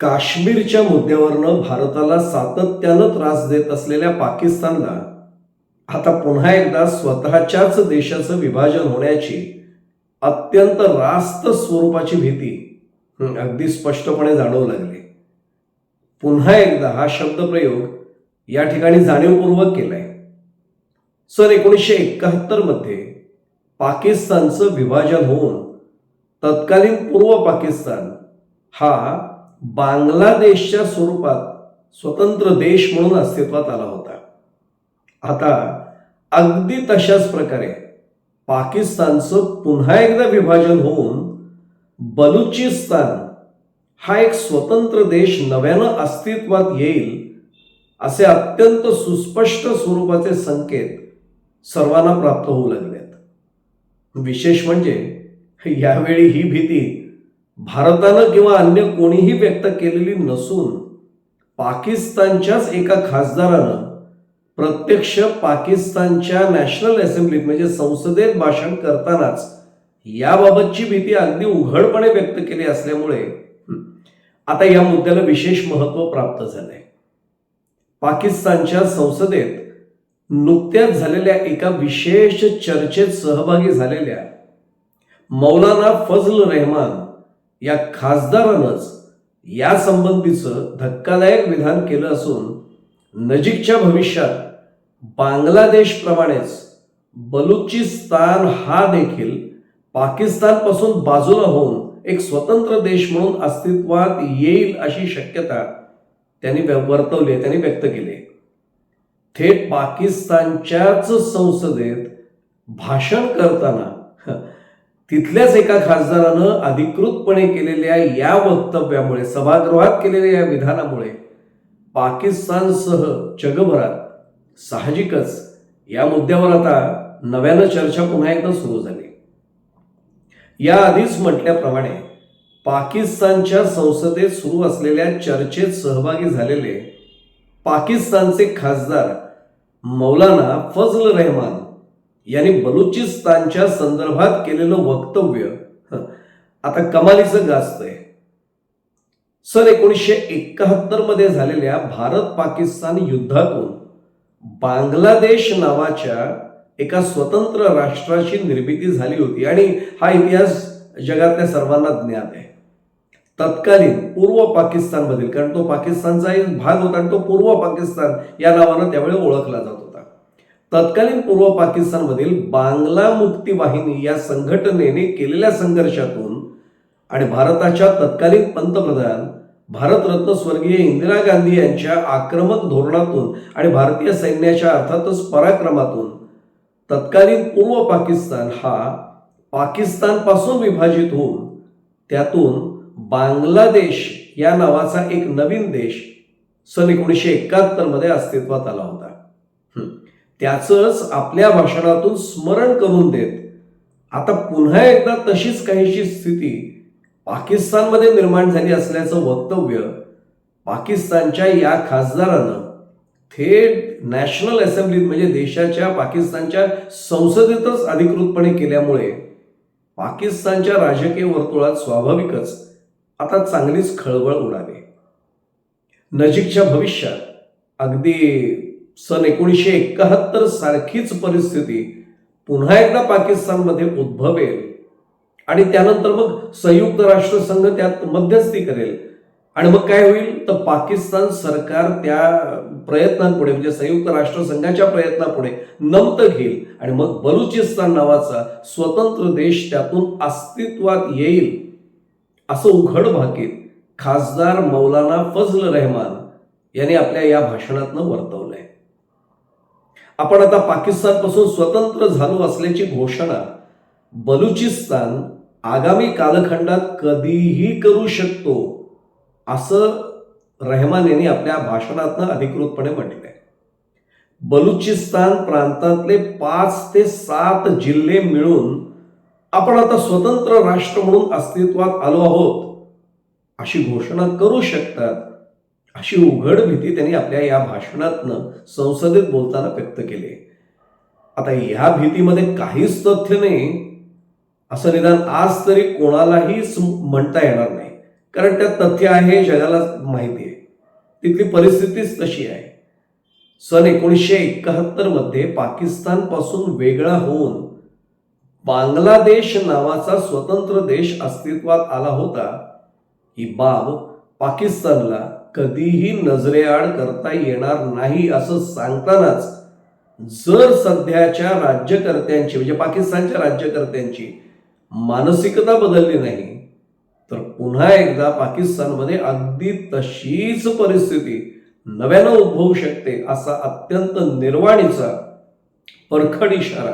काश्मीरच्या मुद्द्यावरनं भारताला सातत्यानं त्रास देत असलेल्या पाकिस्तानला आता पुन्हा एकदा स्वतःच्याच देशाचं विभाजन होण्याची अत्यंत रास्त स्वरूपाची भीती अगदी स्पष्टपणे जाणवू लागली. पुन्हा एकदा हा शब्दप्रयोग या ठिकाणी जाणीवपूर्वक केलाय. सन एकोणीसशे एकाहत्तरमध्ये पाकिस्तानचं विभाजन होऊन तत्कालीन पूर्व पाकिस्तान हा बांगलादेशच्या स्वरूपात स्वतंत्र देश म्हणून अस्तित्वात आला होता. आता अगदी तशाच प्रकारे पाकिस्तानचं पुन्हा एकदा विभाजन होऊन बलुचिस्तान हा एक स्वतंत्र देश नव्यानं अस्तित्वात येईल असे अत्यंत सुस्पष्ट स्वरूपाचे संकेत सर्वांना प्राप्त होऊ लागलेत. विशेष म्हणजे यावेळी ही भीती भारतानं किंवा अन्य कोणीही व्यक्त केलेली नसून पाकिस्तानच्याच एका खासदारानं प्रत्यक्ष पाकिस्तानच्या नॅशनल असेंब्लीत म्हणजे संसदेत भाषण करतानाच याबाबतची भीती अगदी उघडपणे व्यक्त केली असल्यामुळे आता या मुद्द्याला विशेष महत्त्व प्राप्त झालंय. पाकिस्तानच्या संसदेत नुकत्याच झालेल्या एका विशेष चर्चेत सहभागी झालेल्या मौलाना फजल रेहमान या खासदारानंच या संबंधीचं धक्कादायक विधान केलं असून नजीकच्या भविष्यात बांगलादेशप्रमाणेच बलुचिस्तान हा देखील पाकिस्तानपासून बाजूला होऊन एक स्वतंत्र देश म्हणून अस्तित्वात येईल अशी शक्यता त्यांनी व्य- वर्तवली त्यांनी व्यक्त केली थेट पाकिस्तानच्याच संसदेत भाषण करताना तिथल्याच एका खासदारानं अधिकृतपणे केलेल्या या वक्तव्यामुळे सभागृहात केलेल्या या विधानामुळे पाकिस्तानसह जगभरात साहजिकच या मुद्द्यावर आता नव्यानं चर्चा पुन्हा एकदा सुरू झाली. याआधीच म्हटल्याप्रमाणे पाकिस्तानच्या संसदेत सुरू असलेल्या चर्चेत सहभागी झालेले पाकिस्तानचे खासदार मौलाना फजल रहमान यांनी बलुचिस्तानच्या संदर्भात केलेलं वक्तव्य आता कमालीचं गाजतंय. सन एकोणीसशे एकाहत्तरमध्ये झालेल्या भारत पाकिस्तान युद्धातून बांगलादेश नावाच्या एका स्वतंत्र राष्ट्राची निर्मिती झाली होती आणि हा इतिहास जगातल्या सर्वांना ज्ञात आहे. तत्कालीन पूर्व पाकिस्तानमधील कारण तो पाकिस्तानचा एक भाग होता आणि तो पूर्व पाकिस्तान या नावानं त्यावेळी ओळखला जातो. तत्कालीन पूर्व पाकिस्तानमधील बांगला मुक्ती वाहिनी या संघटनेने केलेल्या संघर्षातून आणि भारताच्या तत्कालीन पंतप्रधान भारतरत्न स्वर्गीय इंदिरा गांधी यांच्या आक्रमक धोरणातून आणि भारतीय सैन्याच्या अर्थातच पराक्रमातून तत्कालीन पूर्व पाकिस्तान हा पाकिस्तानपासून विभाजित होऊन त्यातून बांगलादेश या नावाचा एक नवीन देश सन एकोणीसशे एकाहत्तरमध्ये अस्तित्वात आला होता. त्याचंच आपल्या भाषणातून स्मरण करून देत. आता पुन्हा एकदा तशीच काहीशी स्थिती पाकिस्तानमध्ये निर्माण झाली असल्याचं वक्तव्य पाकिस्तानच्या या खासदारानं थेट नॅशनल असेंब्लीत म्हणजे देशाच्या पाकिस्तानच्या संसदेतच अधिकृतपणे केल्यामुळे पाकिस्तानच्या राजकीय वर्तुळात स्वाभाविकच आता चांगलीच खळबळ उडाली. नजीकच्या भविष्यात अगदी सन एकोणीसशे एकाहत्तर सारखीच परिस्थिती पुन्हा एकदा पाकिस्तानमध्ये उद्भवेल. आणि त्यानंतर मग संयुक्त राष्ट्रसंघ त्यात मध्यस्थी करेल. आणि मग काय होईल? तर पाकिस्तान सरकार त्या प्रयत्नांपुढे म्हणजे संयुक्त राष्ट्रसंघाच्या प्रयत्नापुढे नमत घेईल. आणि मग बलुचिस्तान नावाचा स्वतंत्र देश त्यातून अस्तित्वात येईल. असं उघड भाकीत खासदार मौलाना फजल रेहमान यांनी आपल्या या भाषणातनं वर्तवलं. आपण आता पाकिस्तानपासून स्वतंत्र झालो असल्याची घोषणा बलुचिस्तान आगामी कालखंडात कधीही करू शकतो असं रहमान यांनी आपल्या भाषणातनं अधिकृतपणे म्हटलं आहे. बलुचिस्तान प्रांतातले पाच ते सात जिल्हे मिळून आपण आता स्वतंत्र राष्ट्र म्हणून अस्तित्वात आलो आहोत अशी घोषणा करू शकतात अशी उघड भीती त्यांनी आपल्या या भाषणातनं संसदेत बोलताना व्यक्त केली. आता या भीतीमध्ये काहीच तथ्य नाही. असं निदान आज तरी कोणालाही म्हणता येणार नाही. कारण त्यात तथ्य आहे हे जगाला माहिती आहे. तिथली परिस्थितीच तशी आहे. सन एकोणीसशे एकाहत्तरमध्ये पाकिस्तानपासून वेगळा होऊन बांगलादेश नावाचा स्वतंत्र देश अस्तित्वात आला होता. ही बाब पाकिस्तानला कधीही नजरेआड करता येणार नाही असं सांगतानाच जर सध्याच्या राज्यकर्त्यांची म्हणजे पाकिस्तानच्या राज्यकर्त्यांची मानसिकता बदलली नाही तर पुन्हा एकदा पाकिस्तानमध्ये अगदी तशीच परिस्थिती नव्यानं उद्भवू शकते असा अत्यंत निर्वाणीचा परखड इशारा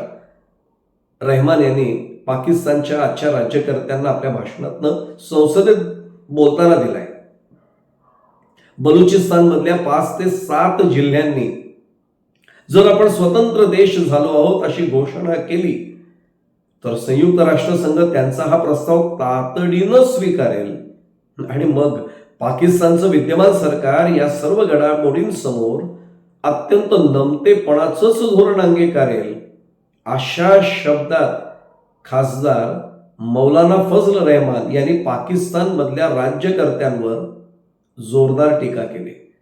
रहमान यांनी पाकिस्तानच्या आजच्या राज्यकर्त्यांना आपल्या भाषणातनं संसदेत बोलताना दिलाय. बलुचिस्तानमधल्या पाच ते सात जिल्ह्यांनी जर आपण स्वतंत्र देश झालो आहोत अशी घोषणा केली तर संयुक्त राष्ट्रसंघ त्यांचा हा प्रस्ताव तातडीनं स्वीकारेल. आणि मग पाकिस्तानचं विद्यमान सरकार या सर्व घडामोडींसमोर अत्यंत नमतेपणाचंच धोरण अंगीकारेल अशा शब्दात खासदार मौलाना फजल रहमान यांनी पाकिस्तानमधल्या राज्यकर्त्यांवर जोरदार टीका केली.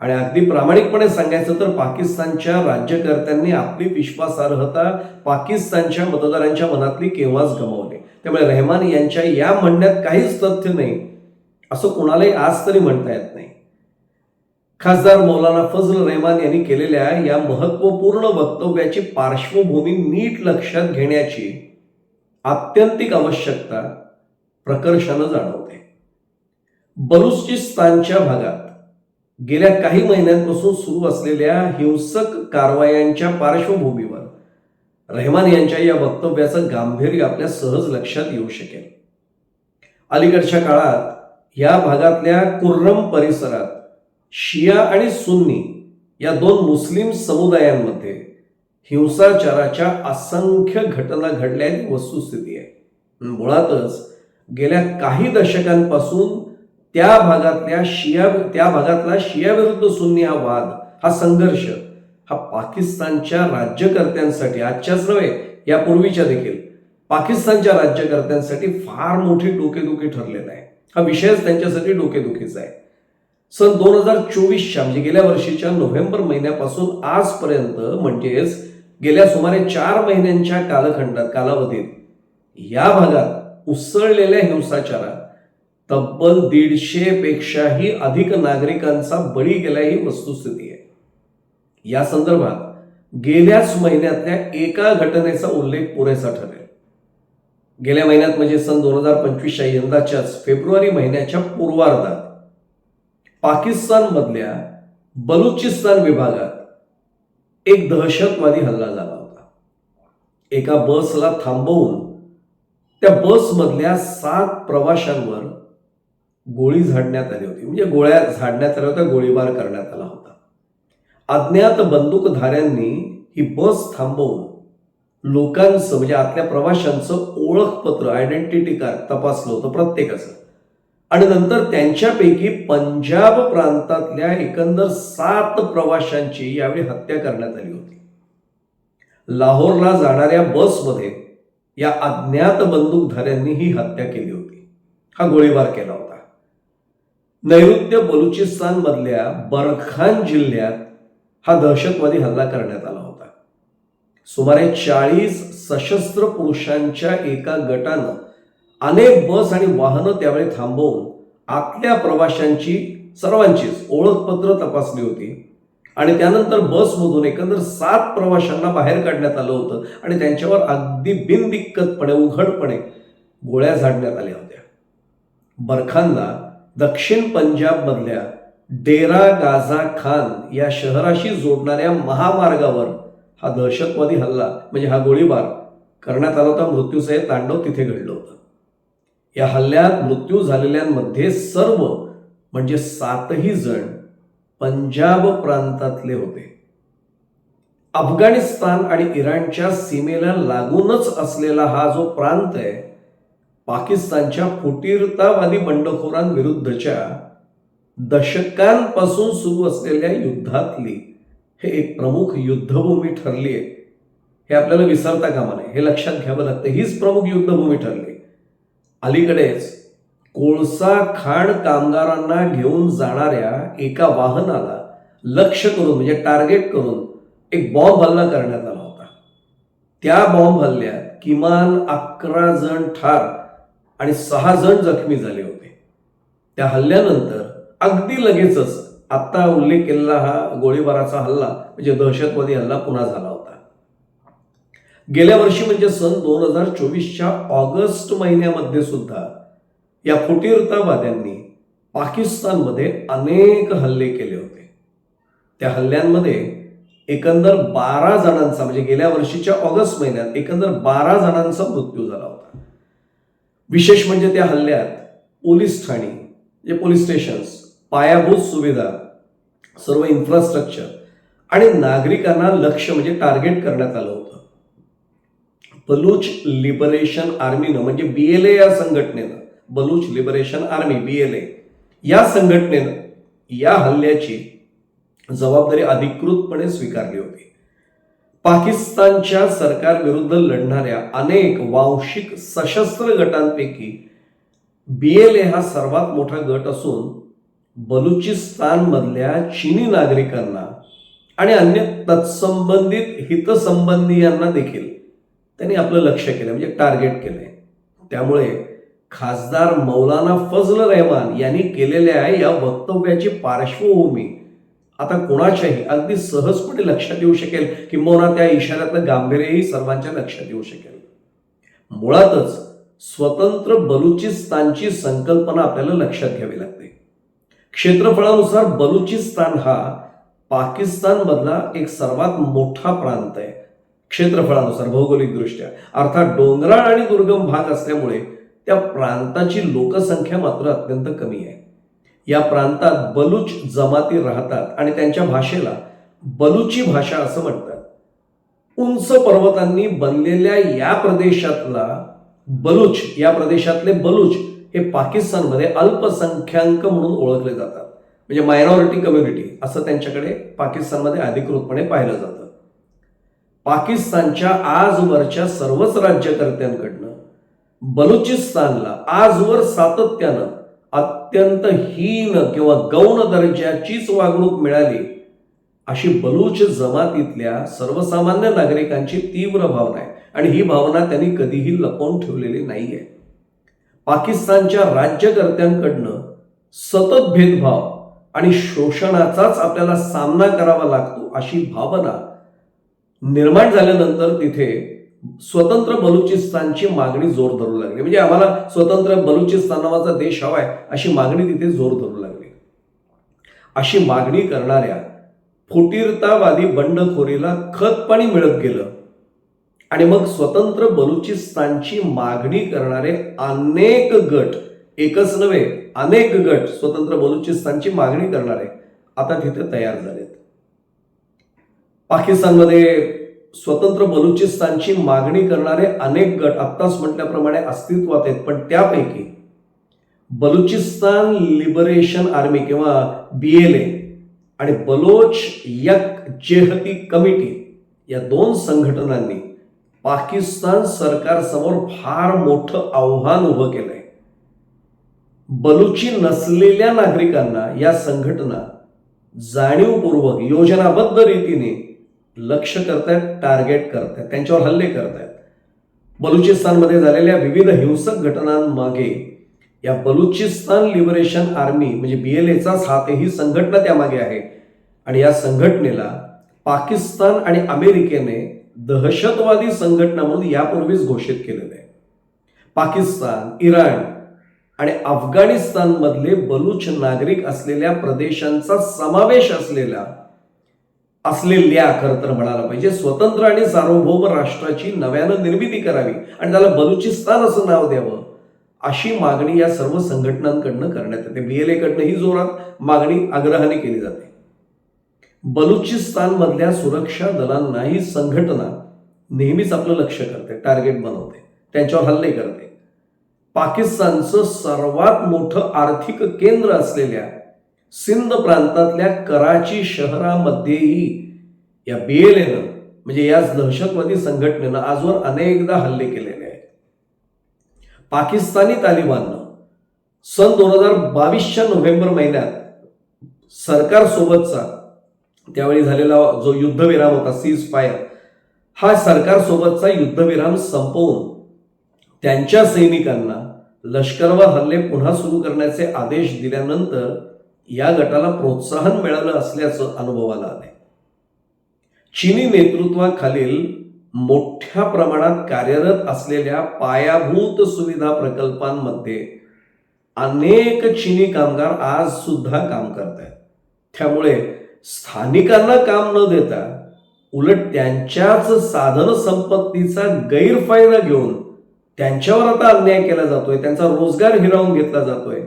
आणि अगदी प्रामाणिकपणे सांगायचं तर पाकिस्तानच्या राज्यकर्त्यांनी आपली विश्वासार्हता पाकिस्तानच्या मतदारांच्या मनातली केव्हाच गमावली. त्यामुळे रहमान यांच्या या म्हणण्यात काहीच तथ्य नाही असं कोणालाही आज तरी म्हणता येत नाही. खासदार मौलाना फजल रहमान यांनी केलेल्या या महत्त्वपूर्ण वक्तव्याची पार्श्वभूमी नीट लक्षात घेण्याची आत्यंतिक आवश्यकता प्रकर्षानं जाणवते. बलुचिस्तानच्या भागात गेल्या काही महिन्यांपासून सुरू असलेल्या हिंसक कारवायांच्या पार्श्वभूमीवर रहमान यांच्या या वक्तव्याचं गांभीर्य आपल्या सहज लक्षात येऊ शकेल. अलीकडच्या काळात या भागातल्या कुर्रम परिसरात शिया आणि सुन्नी या दोन मुस्लिम समुदायांमध्ये हिंसाचाराच्या असंख्य घटना घडल्याची वस्तुस्थिती आहे. मुळातच गेल्या काही दशकांपासून त्या भागातल्या शिया त्या भागातला शिया विरुद्ध सुन्नी हा वाद हा संघर्ष हा पाकिस्तानच्या राज्यकर्त्यांसाठी आजच्याच नव्हे यापूर्वीच्या देखील. पाकिस्तानच्या राज्यकर्त्यांसाठी फार मोठी डोकेदुखी ठरलेला आहे. हा विषयच त्यांच्यासाठी डोकेदुखीचा आहे. सन दोन हजार चोवीसच्या म्हणजे गेल्या वर्षीच्या नोव्हेंबर महिन्यापासून आजपर्यंत म्हणजेच गेल्या सुमारे चार महिन्यांच्या कालखंडात कालावधीत या भागात उसळलेल्या हिंसाचारात तब्बल दीडशे पेक्षाही अधिक नागरिकांचा बळी गेला ही वस्तुस्थिती आहे. या संदर्भात गेल्याच महिन्यातल्या एका घटनेचा उल्लेख पुरेसा ठरेल. गेल्या महिन्यात म्हणजे सन दोन हजार पंचवीसच्या यंदाच्याच फेब्रुवारी महिन्याच्या पूर्वार्धात पाकिस्तानमधल्या बलुचिस्तान विभागात एक दहशतवादी हल्ला झाला होता. एका बसला थांबवून त्या बसमधल्या सात प्रवाशांवर गोळी झाडण्यात आली होती. म्हणजे गोळ्या झाडण्यात आल्या होत्या गोळीबार करण्यात आला होता. अज्ञात बंदूकधाऱ्यांनी ही बस थांबवून लोकांचं म्हणजे आतल्या प्रवाशांचं ओळखपत्र आयडेंटिटी कार्ड तपासलं होतं प्रत्येकाचं. आणि नंतर त्यांच्यापैकी पंजाब प्रांतातल्या एकंदर सात प्रवाशांची यावेळी हत्या करण्यात आली होती. लाहोरला जाणाऱ्या बसमध्ये या अज्ञात बंदूकधाऱ्यांनी ही हत्या केली होती. हा गोळीबार केला होता. नैऋत्य बलुचिस्तान मधल्या बरखान जिल्ह्यात हा दहशतवादी हल्ला करण्यात आला होता. सुमारे चाळीस सशस्त्र पुरुषांच्या एका गटानं अनेक बस आणि वाहनं त्यावेळी थांबवून आतल्या प्रवाशांची सर्वांचीच ओळखपत्र तपासली होती आणि त्यानंतर बसमधून एकंदर सात प्रवाशांना बाहेर काढण्यात आलं होतं आणि त्यांच्यावर अगदी बिनदिक्कतपणे उघडपणे गोळ्या झाडण्यात आल्या होत्या. बरखानला दक्षिण पंजाबमधल्या डेरा गाझा खान या शहराशी जोडणाऱ्या महामार्गावर हा दहशतवादी हल्ला म्हणजे हा गोळीबार करण्यात आला होता. मृत्यूचं तांडव तिथे घडलं होतं. या हल्ल्यात मृत्यू झालेल्यांमध्ये सर्व म्हणजे सातही जण पंजाब प्रांतातले होते. अफगाणिस्तान आणि इराणच्या सीमेला लागूनच असलेला हा जो प्रांत आहे पाकिस्तानच्या फुटीरतावादी बंडखोरांविरुद्धच्या दशकांपासून सुरू असलेल्या युद्धातली हे एक प्रमुख युद्धभूमी ठरली आहे. हे आपल्याला विसरता कामा नये. हे लक्षात घ्यावं लागतं हीच प्रमुख युद्धभूमी ठरली. अलीकडेच कोळसा खाण कामगारांना घेऊन जाणाऱ्या एका वाहनाला लक्ष करून म्हणजे टार्गेट करून एक बॉम्ब हल्ला करण्यात आला होता. त्या बॉम्ब हल्ल्यात किमान अकरा जण ठार आणि सहा जण जखमी झाले होते. त्या हल्ल्यानंतर अगदी लगेचच आत्ता उल्लेख केलेला हा गोळीबाराचा हल्ला म्हणजे दहशतवादी हल्ला पुन्हा झाला होता. गेल्या वर्षी म्हणजे सन दोन हजार चोवीसच्या ऑगस्ट महिन्यामध्ये सुद्धा या फुटीरतावाद्यांनी पाकिस्तानमध्ये अनेक हल्ले केले होते. त्या हल्ल्यांमध्ये एकंदर बारा जणांचा म्हणजे गेल्या वर्षीच्या ऑगस्ट महिन्यात एकंदर बारा जणांचा मृत्यू झाला होता. विशेष म्हणजे त्या हल्ल्यात पोलीस ठाणी म्हणजे पोलीस स्टेशन्स पायाभूत सुविधा सर्व इन्फ्रास्ट्रक्चर आणि नागरिकांना लक्ष म्हणजे टार्गेट करण्यात आलं होतं. बलूच लिबरेशन आर्मीनं म्हणजे बीएलए या संघटनेनं बलूच लिबरेशन आर्मी बीएलए या संघटनेनं या हल्ल्याची जबाबदारी अधिकृतपणे स्वीकारली होती. पाकिस्तानच्या सरकारविरुद्ध लढणाऱ्या अनेक वांशिक सशस्त्र गटांपैकी बी एल ए हा सर्वात मोठा गट असून बलुचिस्तानमधल्या चिनी नागरिकांना आणि अन्य तत्संबंधित हितसंबंधीयांना देखील त्यांनी आपलं लक्ष केलं म्हणजे टार्गेट केलंय. त्यामुळे खासदार मौलाना फजल रहमान यांनी केलेल्या या वक्तव्याची पार्श्वभूमी आता कोणाच्याही अगदी सहजपणे लक्षात येऊ शकेल किंबहुना त्या इशाऱ्यातलं गांभीर्यही सर्वांच्या लक्षात येऊ शकेल. मुळातच स्वतंत्र बलुचिस्तानची संकल्पना आपल्याला लक्षात घ्यावी लागते. क्षेत्रफळानुसार बलुचिस्तान हा पाकिस्तानमधला एक सर्वात मोठा प्रांत आहे. क्षेत्रफळानुसार भौगोलिकदृष्ट्या. अर्थात डोंगराळ आणि दुर्गम भाग असल्यामुळे त्या प्रांताची लोकसंख्या मात्र अत्यंत कमी आहे. या प्रांतात बलूच जमाती राहतात आणि त्यांच्या भाषेला बलुची भाषा असं म्हणतात. उंच पर्वतांनी बनलेल्या या प्रदेशातला बलूच या प्रदेशातले बलूच हे पाकिस्तानमध्ये अल्पसंख्याक म्हणून ओळखले जातात. म्हणजे मायनॉरिटी कम्युनिटी असं त्यांच्याकडे पाकिस्तानमध्ये अधिकृतपणे पाहिलं जातं. पाकिस्तानच्या आजवरच्या सर्वच राज्यकर्त्यांकडनं बलुचिस्तानला आजवर सातत्यानं अत्यंत हीन किंवा गौण दर्जाचीच वागणूक मिळाली अशी बलूच जमातीतल्या सर्वसामान्य नागरिकांची तीव्र भावना आहे. आणि ही भावना त्यांनी कधीही लपवून ठेवलेली नाही आहे पाकिस्तानच्या राज्यकर्त्यांकडनं सतत भेदभाव आणि शोषणाचाच आपल्याला सामना करावा लागतो अशी भावना निर्माण झाल्यानंतर तिथे स्वतंत्र बलुचिस्तानची मागणी जोर धरू लागली. म्हणजे आम्हाला स्वतंत्र बलुचिस्तान नावाचा देश हवाय अशी मागणी तिथे जोर धरू लागली. अशी मागणी करणाऱ्या फुटीरतावादी बंडखोरीला खत पाणी मिळत गेलं. आणि मग स्वतंत्र बलुचिस्तानची मागणी करणारे अनेक गट एकच नव्हे अनेक गट स्वतंत्र बलुचिस्तानची मागणी करणारे आता तिथे तयार झालेत. पाकिस्तानमध्ये स्वतंत्र बलुचिस्तानची मागणी करणारे अनेक गट आत्ताच म्हटल्याप्रमाणे अस्तित्वात आहेत. पण त्यापैकी बलुचिस्तान लिबरेशन आर्मी किंवा बीएलए आणि बलोच यक जेहती कमिटी या दोन संघटनांनी पाकिस्तान सरकारसमोर फार मोठं आव्हान उभं केलंय. बलुची नसलेल्या नागरिकांना या संघटना जाणीवपूर्वक योजनाबद्ध रीतीने लक्ष करतायत टार्गेट करतायत त्यांच्यावर हल्ले करतायत. बलुचिस्तानमध्ये झालेल्या विविध हिंसक घटनांमागे या बलुचिस्तान लिबरेशन आर्मी म्हणजे बीएलएचाच हात ही संघटना त्यामागे आहे. आणि या संघटनेला पाकिस्तान आणि अमेरिकेने दहशतवादी संघटना म्हणून यापूर्वीच घोषित केलेलं आहे. पाकिस्तान इराण आणि अफगाणिस्तानमधले बलूच नागरिक असलेल्या प्रदेशांचा समावेश असलेला असलेल्या खरं तर म्हणायला पाहिजे. स्वतंत्र आणि सार्वभौम राष्ट्राची नव्यानं निर्मिती करावी आणि त्याला बलुचिस्तान असं नाव द्यावं अशी मागणी या सर्व संघटनांकडनं करण्यात येते. बीएलए कडनं ही जोरात मागणी आग्रहाने केली जाते. बलुचिस्तानमधल्या सुरक्षा दलांना ही संघटना नेहमीच आपलं लक्ष करते टार्गेट बनवते त्यांच्यावर हल्ले करते. पाकिस्तानचं सर्वात मोठं आर्थिक केंद्र असलेल्या सिंध प्रांतातल्या कराची शहरामध्येही या बीएलएनं म्हणजे या दहशतवादी संघटनेनं आजवर अनेकदा हल्ले केलेले आहेत. पाकिस्तानी तालिबाननं सन दोन हजार बावीसच्या नोव्हेंबर महिन्यात सरकारसोबतचा त्यावेळी झालेला जो युद्धविराम होता सीज फायर हा सरकारसोबतचा युद्धविराम संपवून त्यांच्या सैनिकांना लष्करवर हल्ले पुन्हा सुरू करण्याचे आदेश दिल्यानंतर या गटाला प्रोत्साहन मिळालं असल्याचं अनुभवाला आले चीनी नेतृत्वाखालील मोठ्या प्रमाणात कार्यरत असलेल्या पायाभूत सुविधा प्रकल्पांमध्ये अनेक चीनी कामगार आज सुद्धा काम करत आहेत त्यामुळे स्थानिकांना काम न देता उलट त्यांच्याच साधन संपत्तीचा गैरफायदा घेऊन त्यांच्यावर आता अन्याय केला जातोय त्यांचा रोजगार हिरावून घेतला जातोय.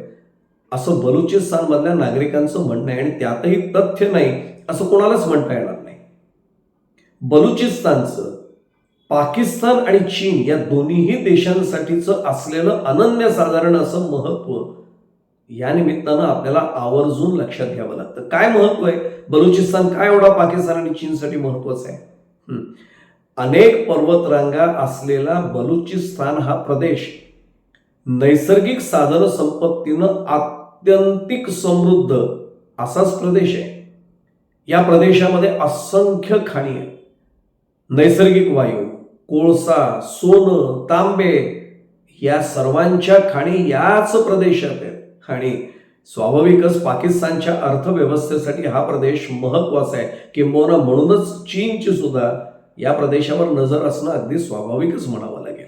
असं बलुचिस्तान मधल्या नागरिकांचं म्हणणं आहे आणि त्यातही तथ्य नाही असं कोणालाच म्हणता येणार नाही. बलुचिस्तानचं पाकिस्तान आणि चीन या दोन्हीही देशांसाठीचं असलेलं अनन्यसाधारण असं महत्त्व या निमित्तानं आपल्याला आवर्जून लक्षात घ्यावं लागतं. काय महत्त्व आहे? बलुचिस्तान काय एवढा पाकिस्तान आणि चीनसाठी महत्वाचं आहे? हम्म. अनेक पर्वतरांगा असलेला बलुचिस्तान हा प्रदेश नैसर्गिक साधन संपत्तीनं आत्यंतिक समृद्ध असाच प्रदेश आहे. या प्रदेशामध्ये असंख्य खाणी आहेत. नैसर्गिक वायू कोळसा सोनं तांबे या सर्वांच्या खाणी याच प्रदेशात आहेत. आणि स्वाभाविकच पाकिस्तानच्या अर्थव्यवस्थेसाठी हा प्रदेश महत्त्वाचा आहे. किंबहुना म्हणूनच चीनची सुद्धा या प्रदेशावर नजर असणं अगदी स्वाभाविकच म्हणावं लागेल.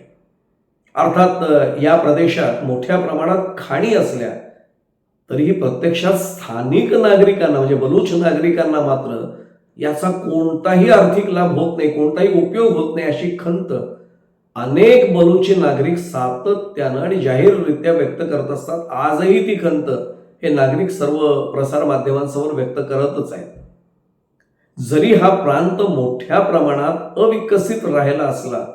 अर्थात या प्रदेशात मोठ्या प्रमाणात खाणी असल्या तरीही प्रत्यक्षात स्थानिक नागरिकांना म्हणजे बलूच नागरिकांना मात्र याचा कोणताही आर्थिक लाभ होत नाही कोणताही उपयोग होत नाही अशी खंत अनेक बलूची नागरिक सातत्यानं आणि जाहीररित्या व्यक्त करत असतात. आजही ती खंत हे नागरिक सर्व प्रसार माध्यमांसमोर व्यक्त करतच आहेत. जरी हा प्रांत मोठ्या प्रमाणात अविकसित राहिला असला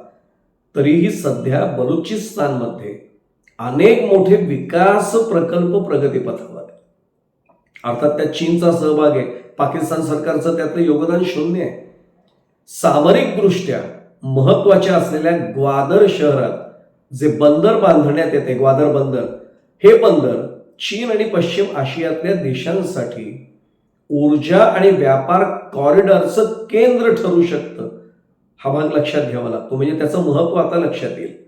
तरीही सध्या बलुचिस्तानमध्ये अनेक मोठे विकास प्रकल्प प्रगतीपथावर आहे अर्थात त्या चीनचा सहभाग आहे पाकिस्तान सरकारचं त्यातलं योगदान शून्य आहे. सामरिकदृष्ट्या महत्त्वाच्या असलेल्या ग्वादर शहरात जे बंदर बांधण्यात येते ग्वादर बंदर हे बंदर चीन आणि पश्चिम आशियातल्या देशांसाठी ऊर्जा आणि व्यापार कॉरिडॉरचं केंद्र ठरू शकतं. हा भाग लक्षात घ्यावा लागतो. म्हणजे त्याचं महत्त्व आता लक्षात येईल.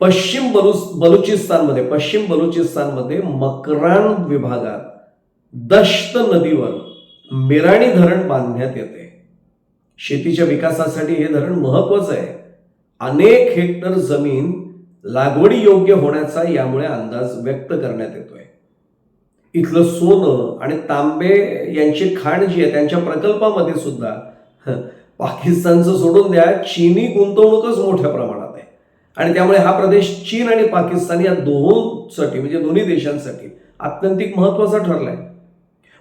पश्चिम बलु बलुचिस्तानमध्ये पश्चिम बलुचिस्तानमध्ये मकरान विभागात दश्त नदीवर मिराणी धरण बांधण्यात येते. शेतीच्या विकासासाठी हे धरण महत्वाचं आहे. अनेक हेक्टर जमीन लागवडी योग्य होण्याचा यामुळे अंदाज व्यक्त करण्यात येतोय. इथलं सोनं आणि तांबे यांची खाण जी आहे त्यांच्या प्रकल्पामध्ये सुद्धा पाकिस्तानचं सोडून द्या चीनी गुंतवणूकच मोठ्या प्रमाणात आणि त्यामुळे हा प्रदेश चीन आणि पाकिस्तान या दोहोंसाठी म्हणजे दोन्ही देशांसाठी आत्यंतिक महत्त्वाचा ठरलाय.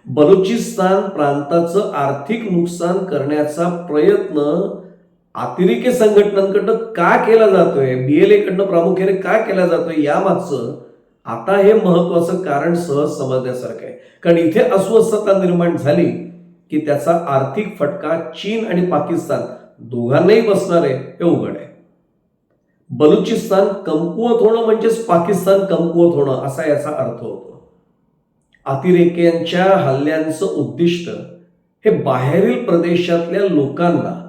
बलुचिस्तान प्रांताचं आर्थिक नुकसान करण्याचा प्रयत्न अतिरेकी संघटनांकडनं का केला जातोय बीएलए कडनं प्रामुख्याने का केला जातोय यामागचं आता हे महत्वाचं कारण सहज समजण्यासारखं आहे. कारण इथे अस्वस्थता निर्माण झाली की त्याचा आर्थिक फटका चीन आणि पाकिस्तान दोघांनाही बसणार आहे हे उघड आहे. बलुचिस्तान कमकुवत होणं म्हणजेच पाकिस्तान कमकुवत होणं असा याचा अर्थ होतो. अतिरेक्यांच्या हल्ल्यांचं उद्दिष्ट हे बाहेरील प्रदेशातल्या लोकांना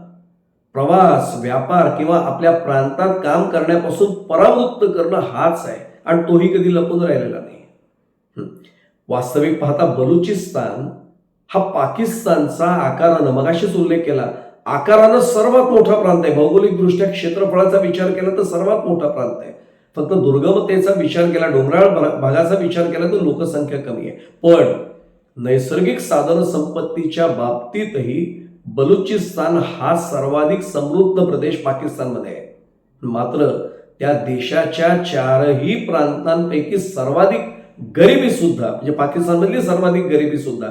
प्रवास व्यापार किंवा आपल्या प्रांतात काम करण्यापासून परावृत्त करणं हाच आहे आणि तोही कधी लपून राहिलेला नाही. वास्तविक पाहता बलुचिस्तान हा पाकिस्तानचा आकारानं मगाशीच उल्लेख केला आकारानं सर्वात मोठा प्रांत आहे. भौगोलिकदृष्ट्या क्षेत्रफळाचा विचार केला तर सर्वात मोठा प्रांत आहे. फक्त दुर्गमतेचा विचार केला डोंगराळ भागाचा विचार केला तर लोकसंख्या कमी आहे. पण नैसर्गिक साधन संपत्तीच्या बाबतीतही बलुचिस्तान हा सर्वाधिक समृद्ध प्रदेश पाकिस्तानमध्ये आहे. मात्र त्या देशाच्या चारही प्रांतांपैकी सर्वाधिक गरिबी सुद्धा म्हणजे पाकिस्तानमधली सर्वाधिक गरिबी सुद्धा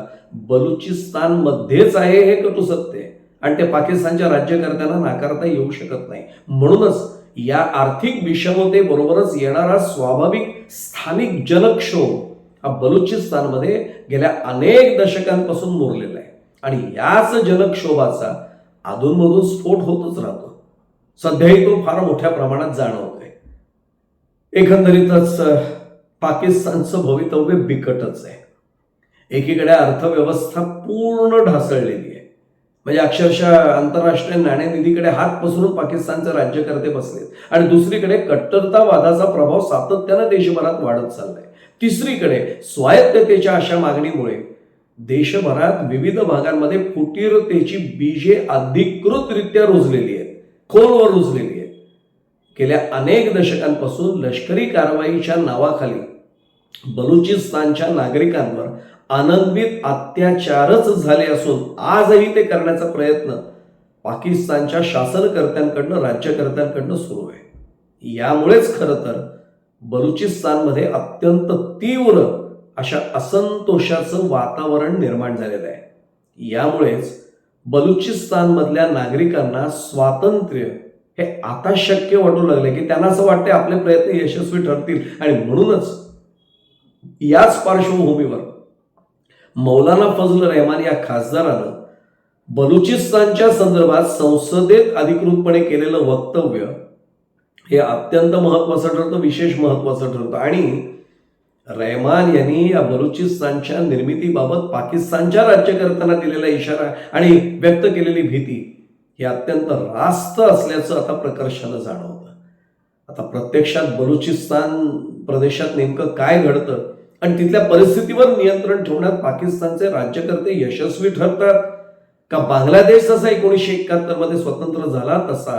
बलुचिस्तानमध्येच आहे हे कटू सत्य आहे. आणि ते पाकिस्तानच्या राज्यकर्त्यांना नाकारता येऊ शकत नाही. म्हणूनच या आर्थिक विषमतेबरोबरच येणारा स्वाभाविक स्थानिक जनक्षोभ हा बलुचिस्तानमध्ये गेल्या अनेक दशकांपासून मुरलेला आहे. आणि याच जनक्षोभाचा अधूनमधून स्फोट होतच राहतो. सध्याही तो फार मोठ्या प्रमाणात जाणवतोय. एकंदरीतच पाकिस्तानचं भवितव्य बिकटच आहे. एकीकडे अर्थव्यवस्था पूर्ण ढासळलेली आहे. म्हणजे अक्षरशः आंतरराष्ट्रीय नाणेनिधीकडे हात पसरून पाकिस्तानचे राज्यकर्ते बसलेत. आणि दुसरीकडे कट्टरतावादाचा प्रभाव सातत्यानं देशभरात वाढत चाललाय. तिसरीकडे स्वायत्ततेच्या अशा मागणीमुळे देशभरात विविध भागांमध्ये फुटीरतेची बीजे अधिकृतरित्या रुजलेली आहेत. खोलवर रुजलेली आहेत. गेल्या अनेक दशकांपासून लष्करी कारवाईच्या नावाखाली बलुचिस्तानच्या नागरिकांवर अनन्वित अत्याचारच झाले असून आजही ते करण्याचा प्रयत्न पाकिस्तानच्या शासनकर्त्यांकडनं राज्यकर्त्यांकडनं सुरू आहे. यामुळेच खरं तर बलुचिस्तानमध्ये अत्यंत तीव्र अशा असंतोषाचं वातावरण निर्माण झालेलं आहे. यामुळेच बलुचिस्तानमधल्या नागरिकांना स्वातंत्र्य हे आता शक्य वाटू लागले की त्यांना असं वाटते आपले प्रयत्न यशस्वी ठरतील आणि म्हणूनच याच पार्श्वभूमीवर मौलाना फजल रहमान या खासदारानं बलुचिस्तानच्या संदर्भात संसदेत अधिकृतपणे केलेलं वक्तव्य हे अत्यंत महत्वाचं ठरतं विशेष महत्वाचं ठरतं. आणि रहमान यांनी या बलुचिस्तानच्या निर्मितीबाबत पाकिस्तानच्या राज्यकर्त्यांना दिलेला इशारा आणि व्यक्त केलेली भीती ही अत्यंत रास्त असल्याचं आता प्रकर्षानं जाणवतं. आता प्रत्यक्षात बलुचिस्तान प्रदेशात नेमकं काय घडतं? आणि तिथल्या परिस्थितीवर नियंत्रण ठेवण्यात पाकिस्तानचे राज्यकर्ते यशस्वी ठरतात. का बांगलादेश जसा एकोणीसशे एकाहत्तरमध्ये स्वतंत्र झाला तसा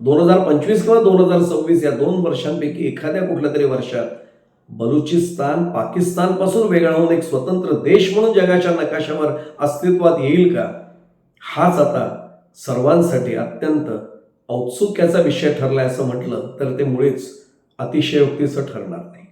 दोन हजार पंचवीस किंवा दोन हजार सव्वीस या दोन वर्षांपैकी एखाद्या कुठल्या तरी वर्षात बलुचिस्तान पाकिस्तानपासून वेगळा होऊन एक स्वतंत्र देश म्हणून जगाच्या नकाशावर अस्तित्वात येईल का? हाच आता सर्वांसाठी अत्यंत औत्सुक्याचा विषय ठरलाय असं म्हटलं तर ते मुळेच अतिशयोक्तीचं ठरणार नाही.